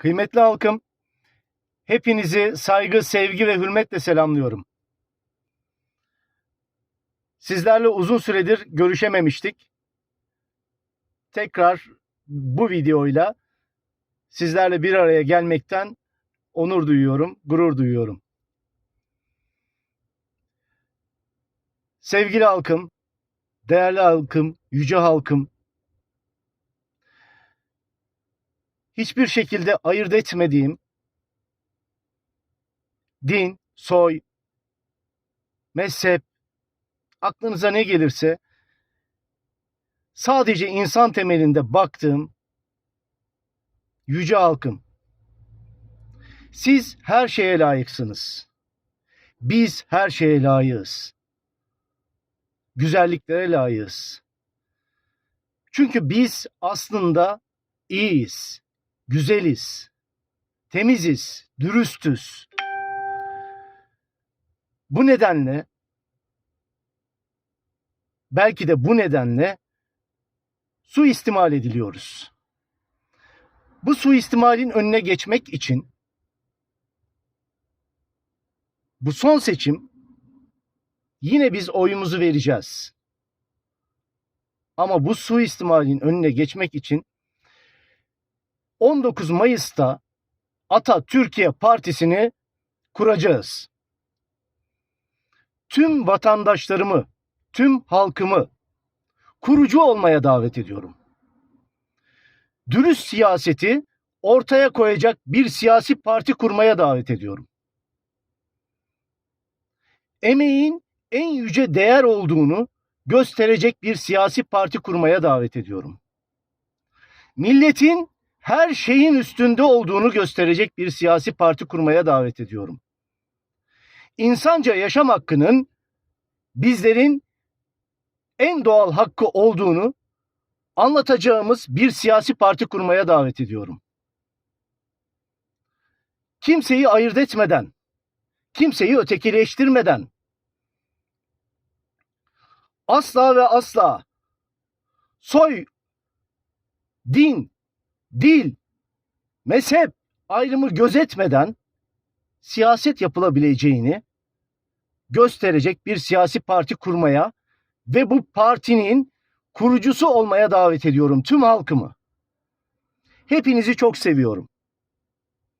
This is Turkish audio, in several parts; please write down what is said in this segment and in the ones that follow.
Kıymetli halkım, hepinizi saygı, sevgi ve hürmetle selamlıyorum. Sizlerle uzun süredir görüşememiştik. Tekrar bu videoyla sizlerle bir araya gelmekten onur duyuyorum, gurur duyuyorum. Sevgili halkım, değerli halkım, yüce halkım, hiçbir şekilde ayırt etmediğim din, soy, mezhep, aklınıza ne gelirse sadece insan temelinde baktığım yüce halkım. Siz her şeye layıksınız. Biz her şeye layığız. Güzelliklere layığız. Çünkü biz aslında iyiyiz, güzeliz, temiziz, dürüstüz. Bu nedenle belki de bu nedenle suistimal ediliyoruz. Bu suistimalin önüne geçmek için bu son seçim yine biz oyumuzu vereceğiz. Ama bu suistimalin önüne geçmek için 19 Mayıs'ta Ata Türkiye Partisi'ni kuracağız. Tüm vatandaşlarımı, tüm halkımı kurucu olmaya davet ediyorum. Dürüst siyaseti ortaya koyacak bir siyasi parti kurmaya davet ediyorum. Emeğin en yüce değer olduğunu gösterecek bir siyasi parti kurmaya davet ediyorum. Milletin her şeyin üstünde olduğunu gösterecek bir siyasi parti kurmaya davet ediyorum. İnsanca yaşam hakkının bizlerin en doğal hakkı olduğunu anlatacağımız bir siyasi parti kurmaya davet ediyorum. Kimseyi ayırt etmeden, kimseyi ötekileştirmeden, asla ve asla soy, din, dil, mezhep ayrımı gözetmeden siyaset yapılabileceğini gösterecek bir siyasi parti kurmaya ve bu partinin kurucusu olmaya davet ediyorum tüm halkımı. Hepinizi çok seviyorum.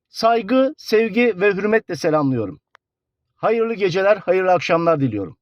Saygı, sevgi ve hürmetle selamlıyorum. Hayırlı geceler, hayırlı akşamlar diliyorum.